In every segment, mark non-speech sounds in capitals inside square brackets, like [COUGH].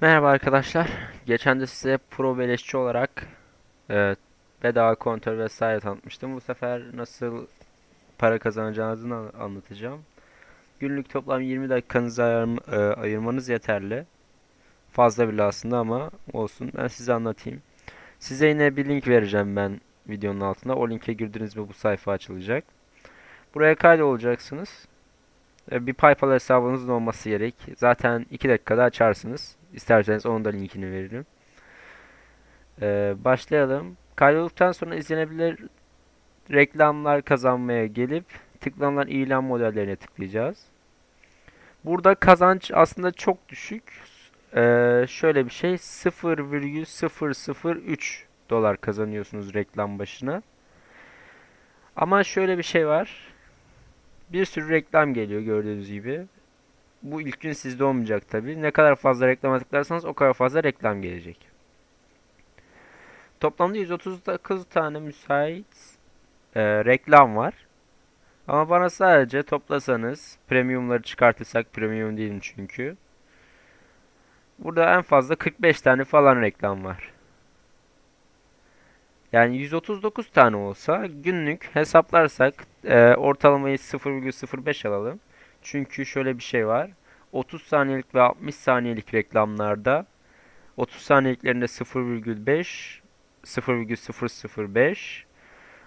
Merhaba arkadaşlar. Geçen de size pro beleşçi olarak e, bedava kontör vesaire tanıtmıştım. Bu sefer nasıl para kazanacağınızı an- anlatacağım. Günlük toplam 20 dakikanızı ayırm- e, ayırmanız yeterli. Fazla bile aslında ama olsun. Ben size anlatayım. Size yine bir link vereceğim ben videonun altına. O linke girdiniz mi bu sayfa açılacak. Buraya kaydolacaksınız. E, Bir PayPal hesabınızın olması gerek. Zaten 2 dakikada açarsınız. İsterseniz onun da linkini veririm. Ee, başlayalım. Kaydolduktan sonra izlenebilir reklamlar kazanmaya gelip tıklanılan ilan modellerine tıklayacağız. Burada kazanç aslında çok düşük. Ee, şöyle bir şey 0,003 dolar kazanıyorsunuz reklam başına. Ama şöyle bir şey var. Bir sürü reklam geliyor gördüğünüz gibi. Bu ilk gün sizde olmayacak tabii. Ne kadar fazla reklama tıklarsanız o kadar fazla reklam gelecek. Toplamda 139 tane müsait e, reklam var. Ama bana sadece toplasanız, premiumları çıkartırsak, premium değilim çünkü. Burada en fazla 45 tane falan reklam var. Yani 139 tane olsa günlük hesaplarsak e, ortalamayı 0,05 alalım. Çünkü şöyle bir şey var. 30 saniyelik ve 60 saniyelik reklamlarda 30 saniyeliklerinde 0,5 0,005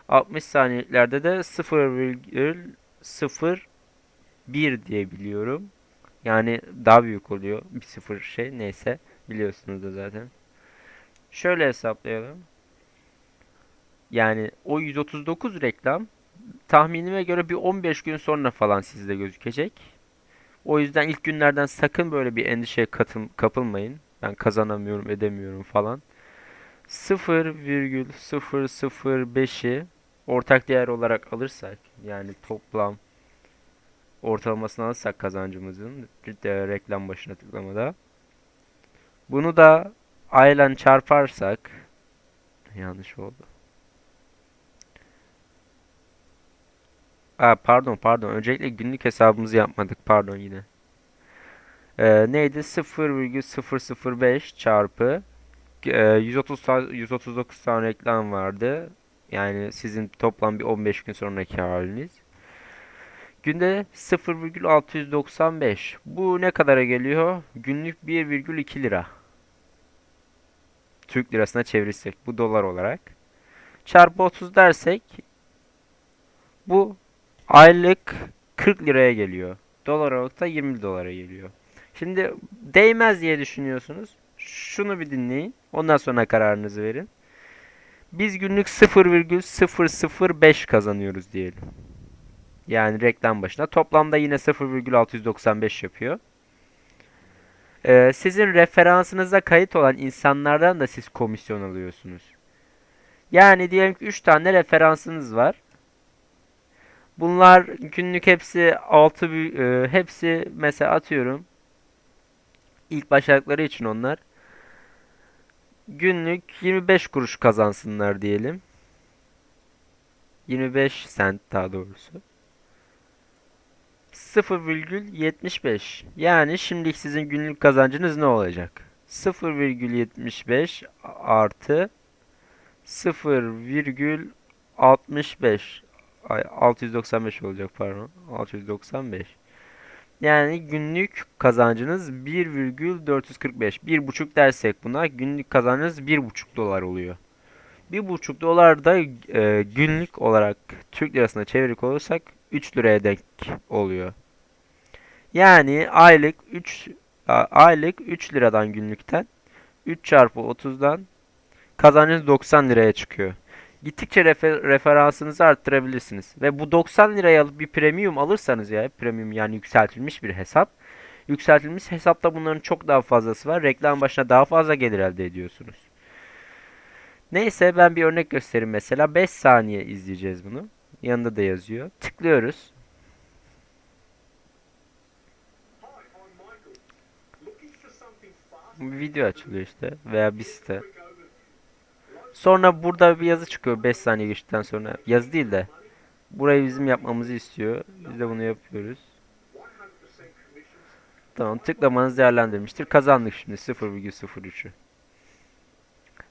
60 saniyeliklerde de 0,01 diye biliyorum. Yani daha büyük oluyor. Bir sıfır şey neyse biliyorsunuz da zaten. Şöyle hesaplayalım. Yani o 139 reklam tahminime göre bir 15 gün sonra falan sizde gözükecek. O yüzden ilk günlerden sakın böyle bir endişeye katım, kapılmayın. Ben kazanamıyorum, edemiyorum falan. 0,005'i ortak değer olarak alırsak yani toplam ortalamasını alırsak kazancımızın de reklam başına tıklamada bunu da ayla çarparsak yanlış oldu. Aa, pardon pardon. Öncelikle günlük hesabımızı yapmadık. Pardon yine. Ee, neydi? 0,005 çarpı e, 130 sa- 139 tane reklam vardı. Yani sizin toplam bir 15 gün sonraki haliniz. Günde 0,695. Bu ne kadara geliyor? Günlük 1,2 lira. Türk lirasına çevirirsek bu dolar olarak. Çarpı 30 dersek bu Aylık 40 liraya geliyor. Dolar olarak da 20 dolara geliyor. Şimdi değmez diye düşünüyorsunuz. Şunu bir dinleyin. Ondan sonra kararınızı verin. Biz günlük 0,005 kazanıyoruz diyelim. Yani reklam başına. Toplamda yine 0,695 yapıyor. Ee, sizin referansınıza kayıt olan insanlardan da siz komisyon alıyorsunuz. Yani diyelim ki 3 tane referansınız var. Bunlar günlük hepsi 6 e, hepsi mesela atıyorum ilk başladıkları için onlar günlük 25 kuruş kazansınlar diyelim. 25 sent daha doğrusu. 0,75 yani şimdilik sizin günlük kazancınız ne olacak? 0,75 artı 0,65 Ay, 695 olacak pardon. 695. Yani günlük kazancınız 1,445. 1,5 dersek buna günlük kazancınız 1,5 dolar oluyor. 1,5 dolar da e, günlük olarak Türk lirasına çevirecek olursak 3 liraya denk oluyor. Yani aylık 3 a- aylık 3 liradan günlükten 3 çarpı 30'dan kazancınız 90 liraya çıkıyor. Gittikçe refer- referansınızı arttırabilirsiniz. Ve bu 90 liraya alıp bir premium alırsanız ya premium yani yükseltilmiş bir hesap. Yükseltilmiş hesapta bunların çok daha fazlası var. Reklam başına daha fazla gelir elde ediyorsunuz. Neyse ben bir örnek göstereyim mesela. 5 saniye izleyeceğiz bunu. Yanında da yazıyor. Tıklıyoruz. Bir video açılıyor işte veya bir site. Sonra burada bir yazı çıkıyor 5 saniye geçtikten sonra. Yazı değil de. Burayı bizim yapmamızı istiyor. Biz de bunu yapıyoruz. Tamam tıklamanız değerlendirmiştir. Kazandık şimdi 0,03'ü.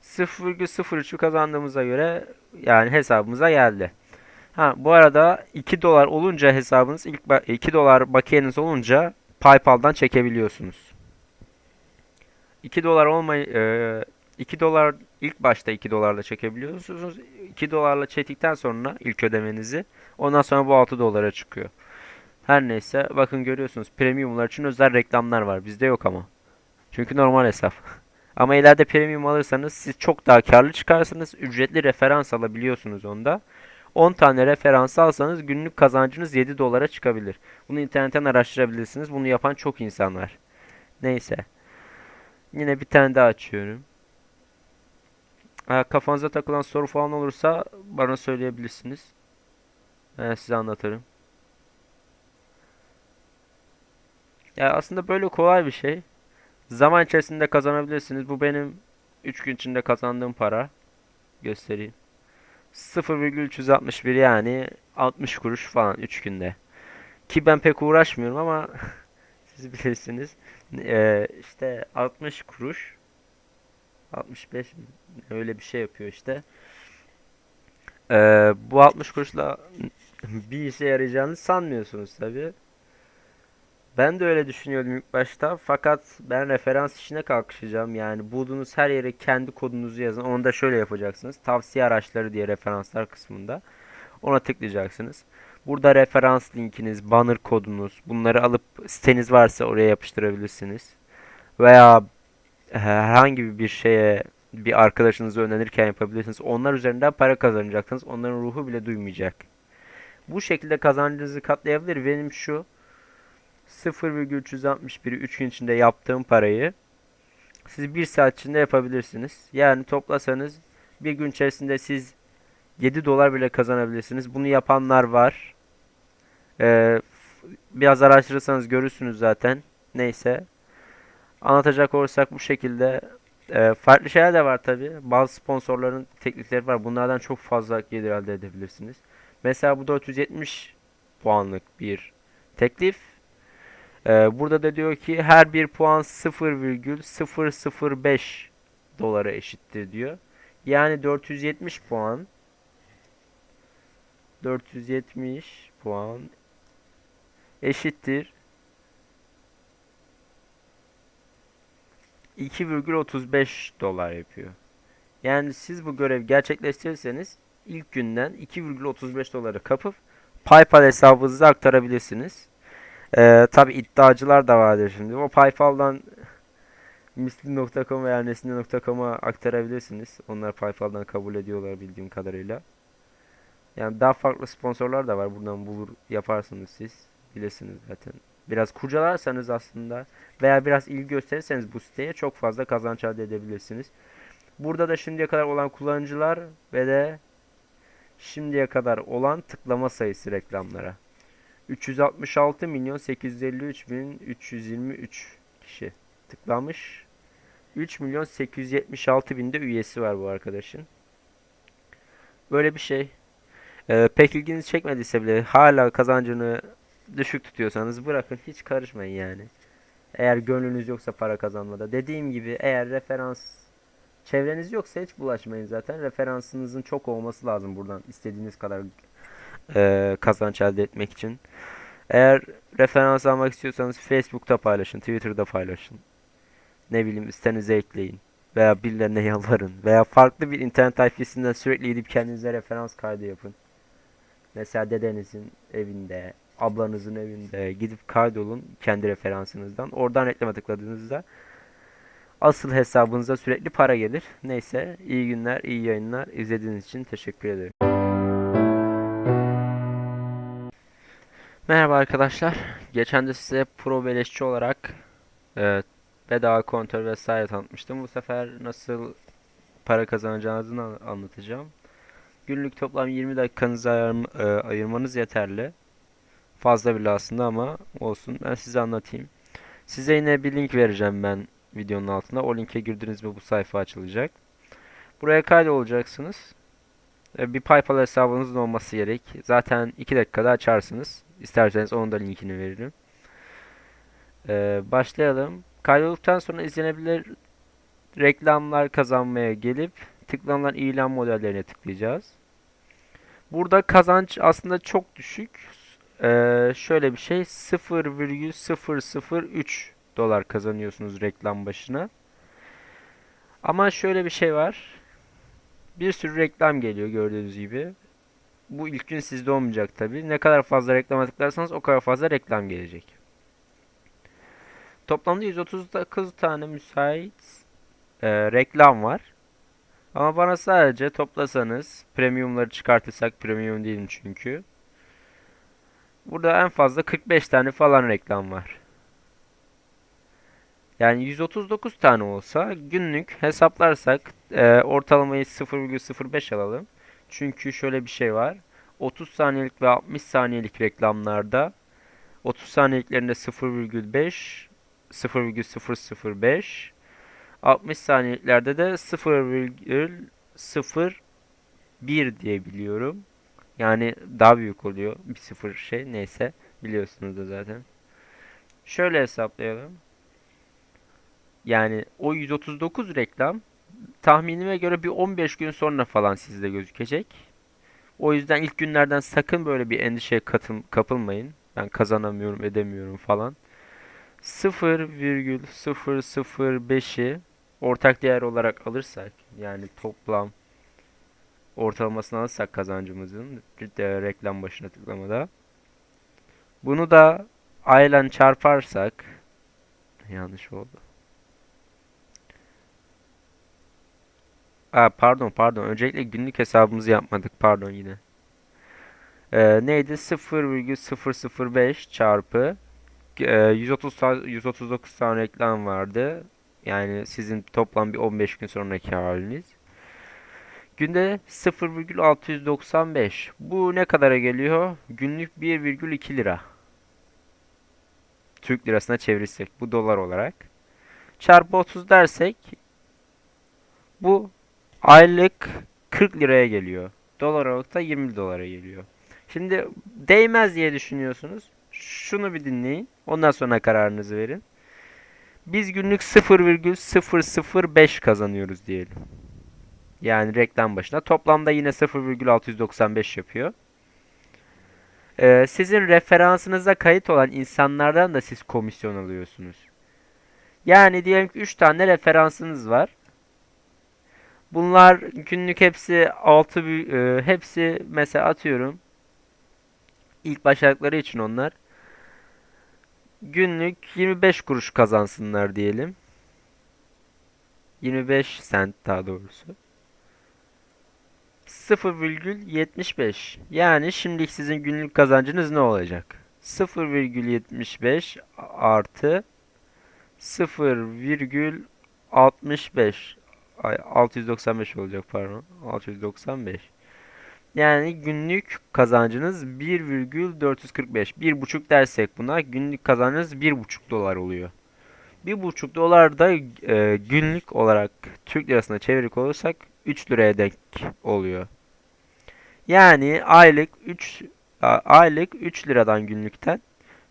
0,03'ü kazandığımıza göre yani hesabımıza geldi. Ha bu arada 2 dolar olunca hesabınız ilk ba- 2 dolar bakiyeniz olunca PayPal'dan çekebiliyorsunuz. 2 dolar olmay e, 2 dolar ilk başta 2 dolarla çekebiliyorsunuz. 2 dolarla çektikten sonra ilk ödemenizi ondan sonra bu 6 dolara çıkıyor. Her neyse bakın görüyorsunuz premiumlar için özel reklamlar var. Bizde yok ama. Çünkü normal hesap. [LAUGHS] Ama ileride premium alırsanız siz çok daha karlı çıkarsınız. Ücretli referans alabiliyorsunuz onda. 10 tane referans alsanız günlük kazancınız 7 dolara çıkabilir. Bunu internetten araştırabilirsiniz. Bunu yapan çok insan var. Neyse. Yine bir tane daha açıyorum. Kafanıza takılan soru falan olursa bana söyleyebilirsiniz. Ben size anlatırım. Ya aslında böyle kolay bir şey. Zaman içerisinde kazanabilirsiniz. Bu benim 3 gün içinde kazandığım para. Göstereyim. 0,361 yani 60 kuruş falan 3 günde. Ki ben pek uğraşmıyorum ama [LAUGHS] siz bilirsiniz. Ee, işte 60 kuruş 65 mi? öyle bir şey yapıyor işte. Ee, bu 60 kuruşla bir işe yarayacağını sanmıyorsunuz tabii. Ben de öyle düşünüyordum ilk başta. Fakat ben referans işine kalkışacağım. Yani bulduğunuz her yere kendi kodunuzu yazın. Onu da şöyle yapacaksınız. Tavsiye araçları diye referanslar kısmında. Ona tıklayacaksınız. Burada referans linkiniz, banner kodunuz, bunları alıp siteniz varsa oraya yapıştırabilirsiniz. Veya herhangi bir şeye bir arkadaşınızı önerirken yapabilirsiniz. Onlar üzerinden para kazanacaksınız. Onların ruhu bile duymayacak. Bu şekilde kazancınızı katlayabilir. Benim şu 0,361'i 3 gün içinde yaptığım parayı siz 1 saat içinde yapabilirsiniz. Yani toplasanız bir gün içerisinde siz 7 dolar bile kazanabilirsiniz. Bunu yapanlar var. Ee, biraz araştırırsanız görürsünüz zaten. Neyse. Anlatacak olursak bu şekilde Ee, farklı şeyler de var tabi. Bazı sponsorların teklifleri var. Bunlardan çok fazla gelir elde edebilirsiniz. Mesela bu 470 puanlık bir teklif. Ee, burada da diyor ki her bir puan 0,005 dolara eşittir diyor. Yani 470 puan 470 puan eşittir 2,35 dolar yapıyor. Yani siz bu görevi gerçekleştirirseniz ilk günden 2,35 doları kapıp PayPal hesabınıza aktarabilirsiniz. Ee, Tabi iddiacılar da vardır şimdi. O PayPal'dan misli.com veya nesne.com'a aktarabilirsiniz. Onlar PayPal'dan kabul ediyorlar bildiğim kadarıyla. Yani daha farklı sponsorlar da var. Buradan bulur yaparsınız siz. Bilirsiniz zaten. Biraz kurcalarsanız aslında veya biraz ilgi gösterirseniz bu siteye çok fazla kazanç elde edebilirsiniz. Burada da şimdiye kadar olan kullanıcılar ve de şimdiye kadar olan tıklama sayısı reklamlara. 366 milyon 853 bin 323 kişi tıklamış. 3 milyon 876 binde üyesi var bu arkadaşın. Böyle bir şey. Ee, pek ilginizi çekmediyse bile hala kazancını düşük tutuyorsanız bırakın hiç karışmayın yani. Eğer gönlünüz yoksa para kazanmada. Dediğim gibi eğer referans çevreniz yoksa hiç bulaşmayın zaten. Referansınızın çok olması lazım buradan istediğiniz kadar e, kazanç elde etmek için. Eğer referans almak istiyorsanız Facebook'ta paylaşın, Twitter'da paylaşın. Ne bileyim sitenize ekleyin. Veya birilerine [LAUGHS] yalvarın. Veya farklı bir internet sayfasından sürekli gidip kendinize referans kaydı yapın. Mesela dedenizin evinde, ablanızın evinde gidip kaydolun kendi referansınızdan. Oradan reklama tıkladığınızda asıl hesabınıza sürekli para gelir. Neyse iyi günler, iyi yayınlar. İzlediğiniz için teşekkür ederim. Merhaba arkadaşlar. Geçen de size pro beleşçi olarak e, bedava kontör vesaire tanıtmıştım. Bu sefer nasıl para kazanacağınızı an- anlatacağım. Günlük toplam 20 dakikanızı ayırm- e, ayırmanız yeterli. Fazla bile aslında ama olsun. Ben size anlatayım. Size yine bir link vereceğim ben videonun altında. O linke girdiniz mi bu sayfa açılacak. Buraya kaydolacaksınız. E, Bir PayPal hesabınızın olması gerek. Zaten 2 dakikada açarsınız. İsterseniz onun da linkini veririm. Ee, başlayalım. Kaydolduktan sonra izlenebilir reklamlar kazanmaya gelip tıklanılan ilan modellerine tıklayacağız. Burada kazanç aslında çok düşük. Ee, şöyle bir şey 0,003 dolar kazanıyorsunuz reklam başına. Ama şöyle bir şey var. Bir sürü reklam geliyor gördüğünüz gibi. Bu ilk gün sizde olmayacak tabii. Ne kadar fazla reklama tıklarsanız o kadar fazla reklam gelecek. Toplamda 139 tane müsait e, reklam var. Ama bana sadece toplasanız premiumları çıkartırsak premium değilim çünkü. Burada en fazla 45 tane falan reklam var. Yani 139 tane olsa günlük hesaplarsak e, ortalamayı 0,05 alalım. Çünkü şöyle bir şey var. 30 saniyelik ve 60 saniyelik reklamlarda 30 saniyeliklerinde 0,5 0,005 60 saniyeliklerde de 0,01 diye biliyorum. Yani daha büyük oluyor. Bir sıfır şey neyse biliyorsunuz da zaten. Şöyle hesaplayalım. Yani o 139 reklam tahminime göre bir 15 gün sonra falan sizde gözükecek. O yüzden ilk günlerden sakın böyle bir endişeye katım, kapılmayın. Ben kazanamıyorum, edemiyorum falan. 0,005'i ortak değer olarak alırsak yani toplam ortalamasını alırsak kazancımızın de reklam başına tıklamada bunu da ayla çarparsak yanlış oldu. Aa, pardon pardon. Öncelikle günlük hesabımızı yapmadık. Pardon yine. Ee, neydi? 0,005 çarpı e, 130 ta- 139 tane reklam vardı. Yani sizin toplam bir 15 gün sonraki haliniz. Günde 0,695. Bu ne kadara geliyor? Günlük 1,2 lira. Türk lirasına çevirirsek bu dolar olarak. Çarpı 30 dersek bu aylık 40 liraya geliyor. Dolar olarak da 20 dolara geliyor. Şimdi değmez diye düşünüyorsunuz. Şunu bir dinleyin. Ondan sonra kararınızı verin. Biz günlük 0,005 kazanıyoruz diyelim. Yani reklam başına. Toplamda yine 0,695 yapıyor. Ee, sizin referansınıza kayıt olan insanlardan da siz komisyon alıyorsunuz. Yani diyelim ki 3 tane referansınız var. Bunlar günlük hepsi 6 e, hepsi mesela atıyorum. İlk başladıkları için onlar günlük 25 kuruş kazansınlar diyelim. 25 sent daha doğrusu. 0,75 yani şimdiki sizin günlük kazancınız ne olacak? 0,75 artı 0,65 Ay 695 olacak pardon. 695. Yani günlük kazancınız 1,445. 1,5 dersek buna günlük kazancınız 1,5 dolar oluyor. 1,5 dolar da e, günlük olarak Türk lirasına çevirik olursak 3 liraya denk oluyor. Yani aylık 3 aylık 3 liradan günlükten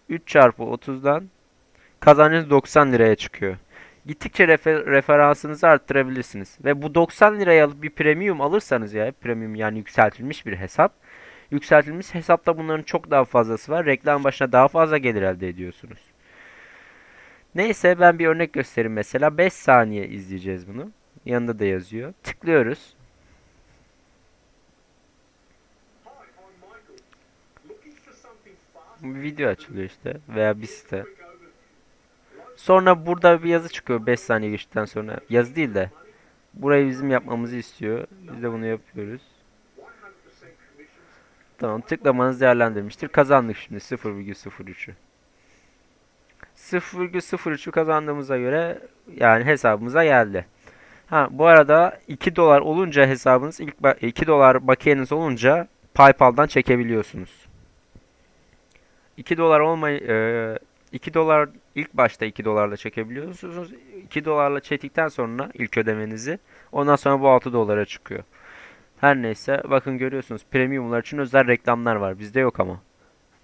3 çarpı 30'dan kazancınız 90 liraya çıkıyor. Gittikçe refer referansınızı arttırabilirsiniz. Ve bu 90 liraya alıp bir premium alırsanız ya premium yani yükseltilmiş bir hesap. Yükseltilmiş hesapta bunların çok daha fazlası var. Reklam başına daha fazla gelir elde ediyorsunuz. Neyse ben bir örnek göstereyim mesela. 5 saniye izleyeceğiz bunu. Yanında da yazıyor. Tıklıyoruz. Video açılıyor işte veya bir site. Sonra burada bir yazı çıkıyor 5 saniye geçtikten sonra. Yazı değil de. Burayı bizim yapmamızı istiyor. Biz de bunu yapıyoruz. Tamam tıklamanız değerlendirmiştir. Kazandık şimdi 0,03'ü. 0,03'ü kazandığımıza göre yani hesabımıza geldi. Ha bu arada 2 dolar olunca hesabınız ilk 2 dolar bakiyeniz olunca PayPal'dan çekebiliyorsunuz. 2 dolar olmay e, 2 dolar ilk başta 2 dolarla çekebiliyorsunuz. 2 dolarla çektikten sonra ilk ödemenizi ondan sonra bu 6 dolara çıkıyor. Her neyse bakın görüyorsunuz premiumlar için özel reklamlar var. Bizde yok ama.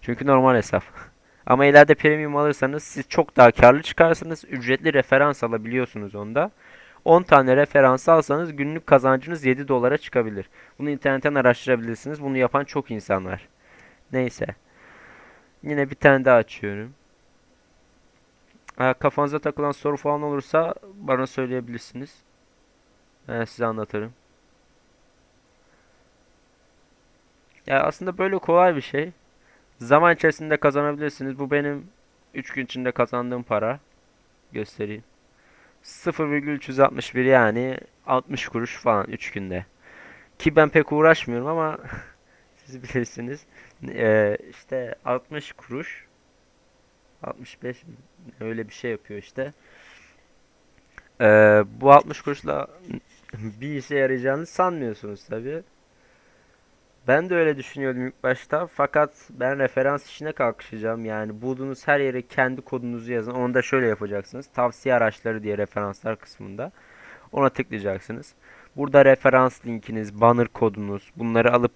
Çünkü normal hesap. [LAUGHS] Ama ileride premium alırsanız siz çok daha karlı çıkarsınız. Ücretli referans alabiliyorsunuz onda. 10 tane referans alsanız günlük kazancınız 7 dolara çıkabilir. Bunu internetten araştırabilirsiniz. Bunu yapan çok insan var. Neyse. Yine bir tane daha açıyorum. Ha, Kafanıza takılan soru falan olursa bana söyleyebilirsiniz. Ben size anlatırım. Ya aslında böyle kolay bir şey. Zaman içerisinde kazanabilirsiniz. Bu benim 3 gün içinde kazandığım para. Göstereyim. 0,361 yani 60 kuruş falan 3 günde. Ki ben pek uğraşmıyorum ama [LAUGHS] siz bilirsiniz. Ee, işte 60 kuruş 65 mi? öyle bir şey yapıyor işte. Ee, bu 60 kuruşla bir işe yarayacağını sanmıyorsunuz tabii. Ben de öyle düşünüyordum ilk başta. Fakat ben referans işine kalkışacağım. Yani bulduğunuz her yere kendi kodunuzu yazın. Onu da şöyle yapacaksınız. Tavsiye araçları diye referanslar kısmında. Ona tıklayacaksınız. Burada referans linkiniz, banner kodunuz bunları alıp